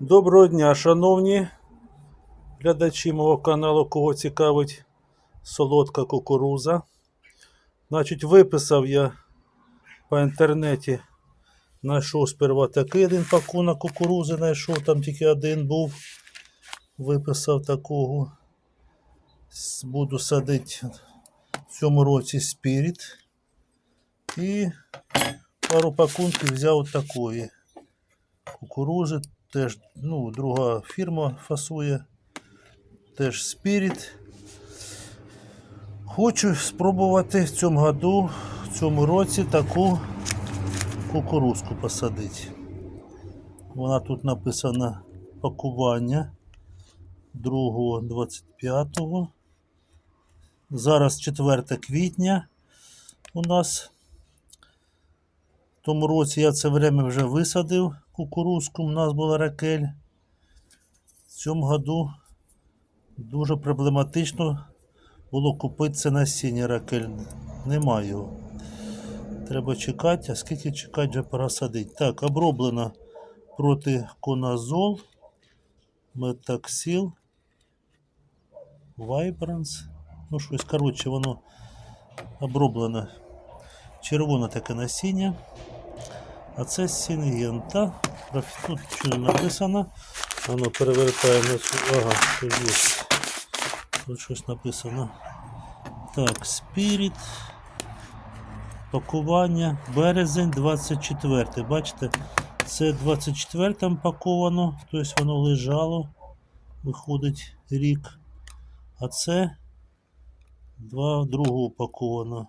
Доброго дня, шановні глядачі мого каналу, кого цікавить солодка кукуруза. Значить, виписав я по інтернеті, знайшов сперва такий один пакунок кукурузи, знайшов, там тільки один був. Виписав такого. Буду садити в цьому році спіріт. І пару пакунків взяв такої кукурузи. Теж ну, друга фірма фасує. Теж Spirit. Хочу спробувати в цьому году, в цьому році таку кукурузку посадити. Вона тут написана пакування 2.25. Зараз 4 квітня у нас. В тому році я це время вже висадив кукурузку, у нас була ракель. В цьому году дуже проблематично було купити це насіння ракель. Немає його. Треба чекати, а скільки чекати вже пора садити. Так, оброблено проти коназол, метаксіл, вайбранс. Ну, щось, коротше, воно оброблено. Червоне таке насіння. А це сінгента. Тут що написано. Воно перевертає цю. Ага, тут є. Тут щось написано. Так, Spirit. Пакування. Березень 24. Бачите, це 24 там паковано, тобто воно лежало. Виходить рік. А це 2 другого упаковано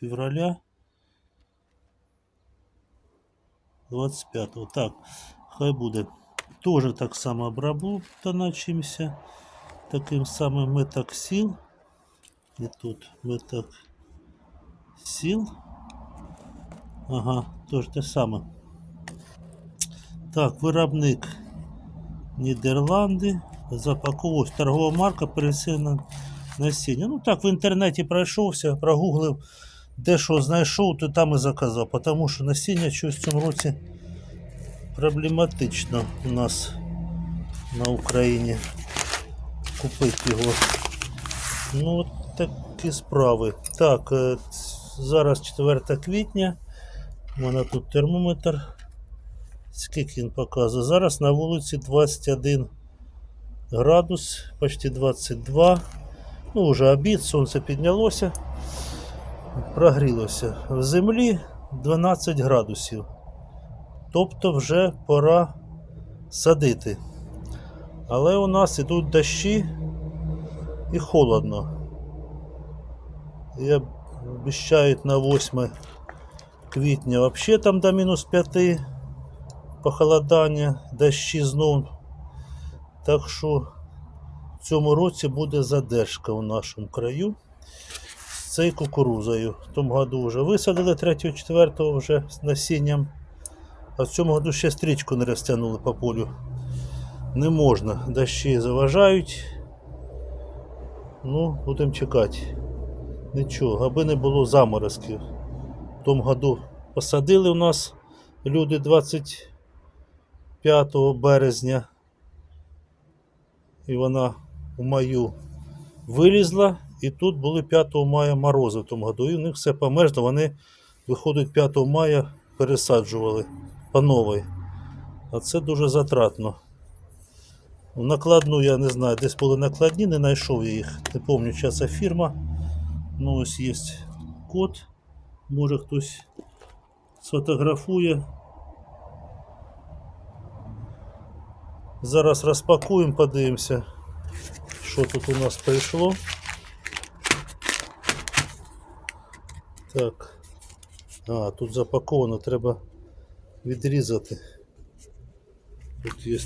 февраля 25-го. Так, хай буде. Тоже так само обработано чимся. Таким самим метаксил. І тут метаксил. Ага, теж те саме. Так, виробник Нідерланди. Запаковував торгова марка пересильна насіння. Ну так, в інтернеті пройшовся, прогуглив, де що знайшов, то там і заказав. Тому що насіння щось в цьому році проблематично у нас на Україні купити його. Ну, такі справи. Так, е, зараз 4 квітня. У мене тут термометр. Скільки він показує? Зараз на вулиці 21 градус, почти 22. Ну, вже обід, сонце піднялося, прогрілося. В землі 12 градусів. Тобто вже пора садити. Але у нас ідуть дощі і холодно. І обіцяють на 8 квітня взагалі там до мінус 5 похолодання, дощі знов. Так що в цьому році буде задержка у нашому краю цією кукурузою. В тому году вже висадили 3-4 вже з насінням. А в цьому году ще стрічку не розтягнули по полю. Не можна, дощі заважають. Ну, будемо чекати. Нічого, аби не було заморозків. В тому году посадили у нас люди 25 березня. І вона у маю вилізла. І тут були 5 мая морози в тому году. І у них все померзло. Вони, виходить, 5 мая пересаджували по новій. А це дуже затратно. Накладну я не знаю, десь були накладні, не знайшов я їх. Не пам'ятаю, що це фірма. Ну, ось є код. Може хтось сфотографує. Зараз розпакуємо, подивимося, що тут у нас прийшло. Так. А, тут запаковано, треба відрізати. Тут є,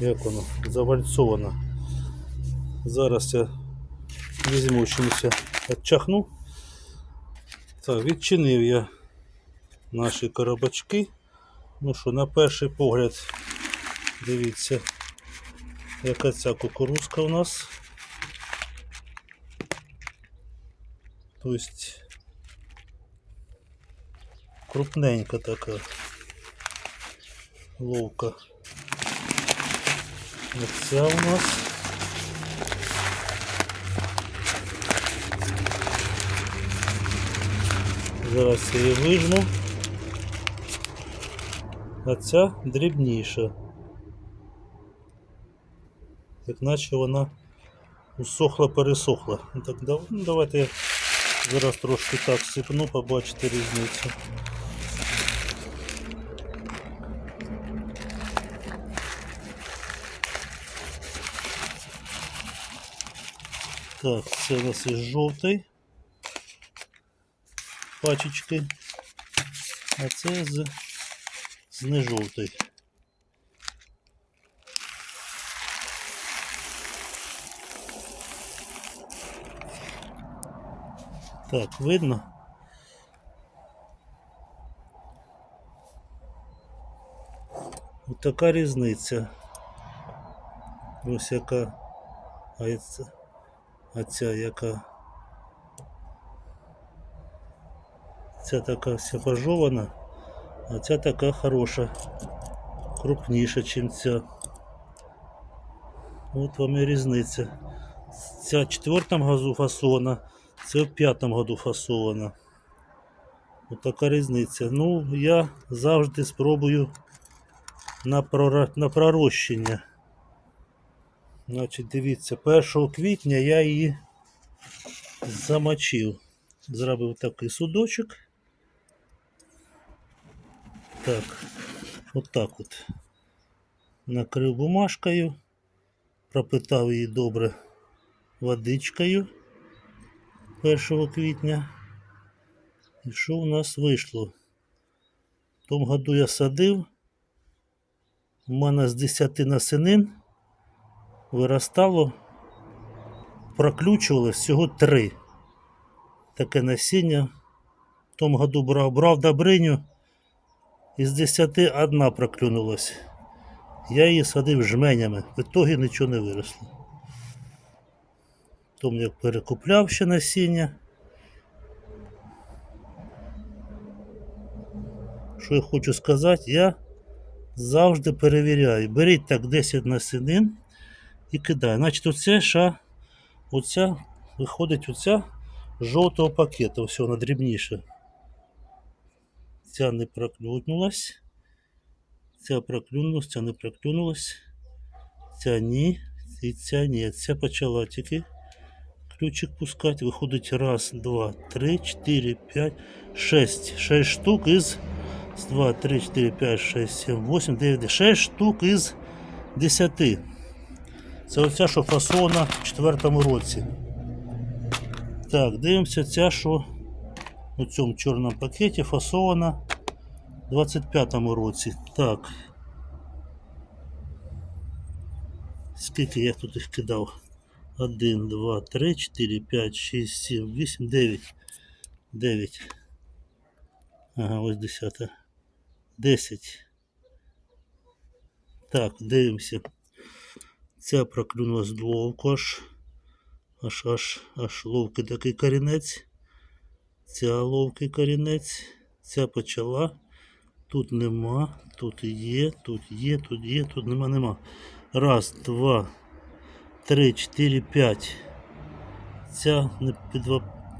як воно, завальцовано. Зараз я візьму чимось відчахну. Так, відчинив я наші коробочки. Ну що, на перший погляд, дивіться, яка ця кукурузка у нас. Тобто крупненька така ловка. Оця у нас. Зараз я її вижму. А ця дрібніша. Як наче вона усохла, пересохла. Так, ну, давайте я зараз трошки так сипну, побачите різницю. Так, це у нас із жовтий пачечки, а це з, з нежовтий. Так, видно? Ось така різниця. Ось яка, а ця, а ця яка. Ця така вся пожована, а ця така хороша, крупніша, ніж ця. От вам і різниця. Ця в четвертому году фасована, це в п'ятому году фасована. От така різниця. Ну, я завжди спробую на пророщення. Значить, дивіться, 1 квітня я її замочив. Зробив такий судочок. Так, от так от. Накрив бумажкою, пропитав її добре водичкою 1 квітня. І що у нас вийшло? В тому году я садив. У мене з 10 насенин виростало, проключувалось всього 3 таке насіння. В тому году брав, брав добриню, із 10 одна проклюнулась. Я її садив жменями, в ітогі нічого не виросло. Тому як перекупляв ще насіння. Що я хочу сказати, я завжди перевіряю. Беріть так 10 насінин і кидаю. Значить, оце ша, оця, виходить оця жовтого пакету, все, вона дрібніша. Ця не проклюнулась. Ця проклюнулась, ця не проклюнулась. Ця ні. І ця ні. Ця почала тільки ключик пускати. Виходить раз, два, три, чотири, п'ять, шесть. Шесть штук із. З 2, 3, 4, 5, 6, 7, 8, 9, 10. 6 штук із 10. Це оця, що фасована в четвертому році. Так, дивимося, ця, що у цьому чорному пакеті фасована в 25-му році. Так. Скільки я тут їх кидав? 1, 2, 3, 4, 5, 6, 7, 8, 9. 9. Ага, ось 10. 10. Так, дивимося. Ця проклюнула з ловку аж. Аж аж аж ловкий такий корінець. Ця ловкий корінець. Ця почала. Тут нема, тут є, тут є, тут є, тут нема, нема. Раз, два, три, чотири, п'ять. Ця не під,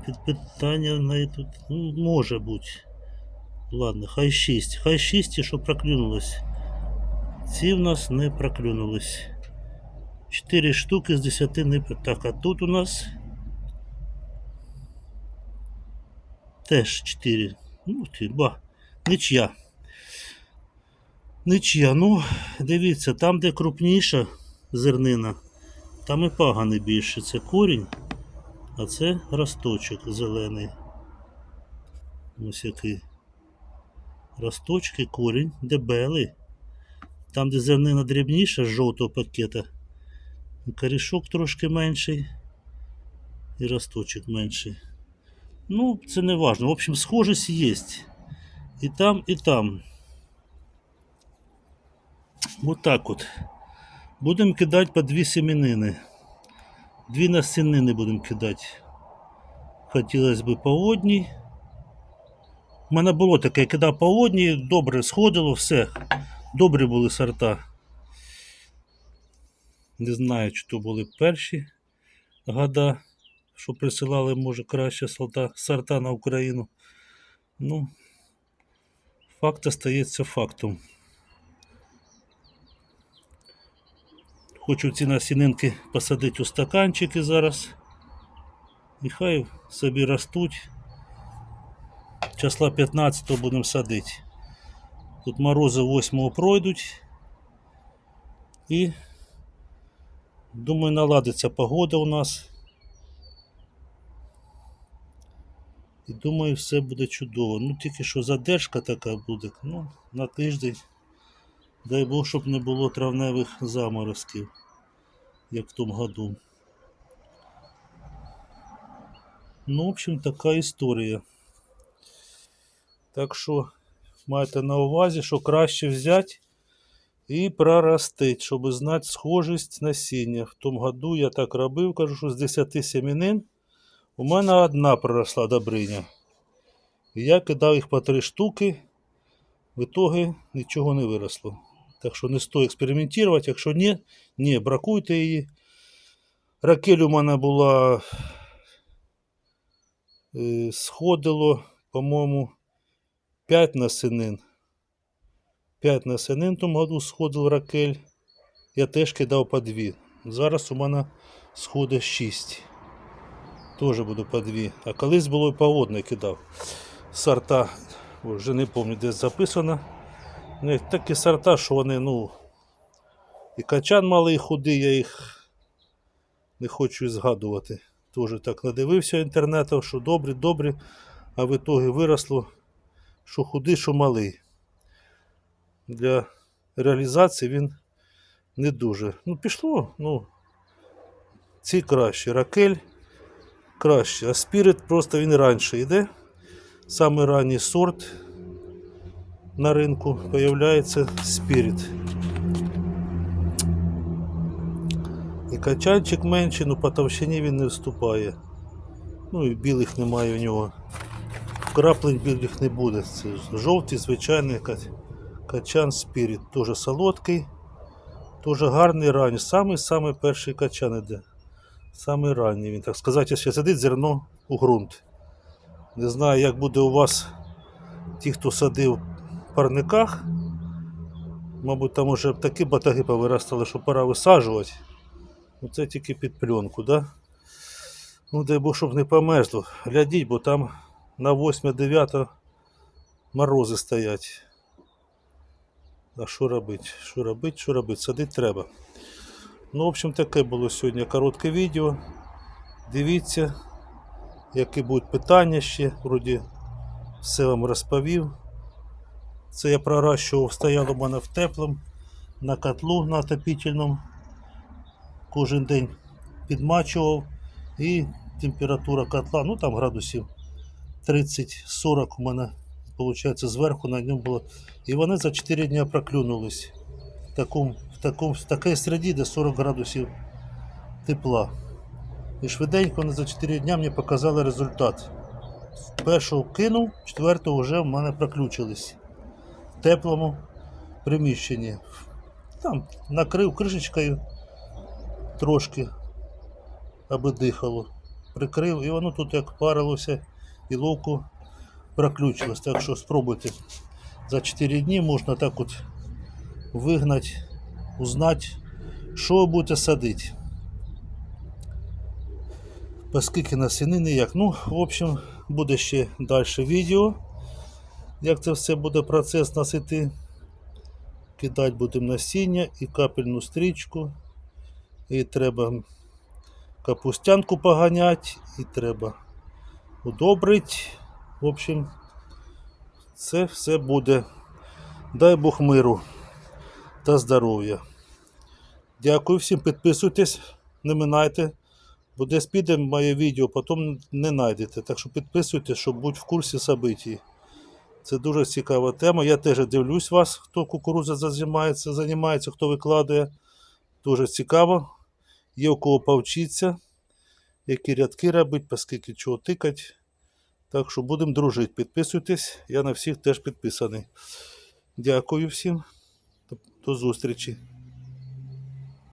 під питання в тут ну, може бути. Ладно, хай 6. Хай 6 і що проклюнулось. Ці в нас не проклюнулись. 4 штуки з 10 не про- Так, а тут у нас теж 4. Ну, ти, ба, нічия. Нічия. Ну, дивіться, там, де крупніша зернина, там і пагани більше. Це корінь, а це росточок зелений. Ось який. Росточки, корінь, дебелий. Там, де зернина дрібніша з жовтого пакета, корішок трошки менший і росточок менший. Ну, це не важно. В общем, схожість є. І там, і там. Вот так от. Будемо кидати по дві семенини. Дві насінини будемо кидати. Хотілося б по одній. У мене було таке, я кидав по одній, добре сходило, все. Добрі були сорта. Не знаю, чи то були перші года, що присилали, може, краще сорта, сорта на Україну. Ну, факт остається фактом. Хочу ці насінинки посадити у стаканчики зараз. І хай собі ростуть. Числа 15 будемо садити. Тут морози 8 пройдуть. І думаю, наладиться погода у нас. І думаю, все буде чудово. Ну тільки що задержка така буде. Ну, на тиждень. Дай Бог, щоб не було травневих заморозків, як в тому году. Ну, в общем, така історія. Так що майте на увазі, що краще взяти і проростить, щоб знати схожість насіння. В тому году я так робив, кажу, що з 10 семінин у мене одна проросла добриня. Я кидав їх по три штуки, в ітогі нічого не виросло. Так що не стоїть експериментувати, якщо ні, ні, бракуйте її. Ракель у мене була е, сходило, по-моєму, 5 насінин. 5 насінин в году сходив ракель. Я теж кидав по 2. Зараз у мене сходить 6. Теж буду по 2. А колись було і по одній кидав. Сорта, вже не пам'ятаю, десь записано. Ну, такі сорта, що вони, ну. І качан малий худий, я їх не хочу згадувати. Теж так надивився інтернету, що добрі, добрі, а в ітогі виросло, що худий, що малий. Для реалізації він не дуже. Ну, пішло, ну, ці краще. Ракель краще. А спірит просто він раніше йде. Самий ранній сорт на ринку появляється спірит. І качанчик менший, ну по товщині він не вступає. Ну і білих немає у нього. Краплень білих не буде. Це жовтий, звичайний ка- качан спірит. Теж солодкий, теж гарний ранній. Самий самий перший качан іде. Самий ранній він, так сказати, ще сидить зерно у ґрунт. Не знаю, як буде у вас ті, хто садив в парниках. Мабуть, там уже такі батаги повиростали, що пора висаджувати. Ну це тільки під пленку, да? Ну дай Бог, щоб не померзло. Глядіть, бо там на 8-9 морози стоять. А що робити? Що робити, що робити? Садити треба. Ну, в общем, таке було сьогодні коротке відео. Дивіться, які будуть питання ще. Вроді все вам розповів. Це я проращував, стояло в мене в теплому на котлу на отопительному. Кожен день підмачував і температура котла, ну там градусів 30-40 у мене виходить зверху на ньому було. І вони за 4 дні проклюнулись в, такому, в, такому, в такій середі, де 40 градусів тепла. І швиденько вони за 4 дні мені показали результат. Першого кинув, четвертого вже в мене проключились в теплому приміщенні. Там накрив кришечкою трошки, аби дихало. Прикрив і воно тут як парилося і ловко проключилось. Так що спробуйте. За 4 дні можна так от вигнати, узнати, що ви будете садити. Оскільки насінини як. Ну, в общем, буде ще далі відео. Як це все буде процес насити. Кидати будемо насіння і капельну стрічку. І треба капустянку поганяти, і треба удобрити. В общем, це все буде. Дай Бог миру та здоров'я. Дякую всім, підписуйтесь, не минайте. Бо десь піде моє відео, потім не знайдете. Так що підписуйтесь, щоб бути в курсі событий. Це дуже цікава тема. Я теж дивлюсь вас, хто кукурудза займається, займається, хто викладає. Дуже цікаво. Є у кого повчитися, які рядки робити, оскільки чого тикать. Так що будемо дружити. Підписуйтесь, я на всіх теж підписаний. Дякую всім. До зустрічі.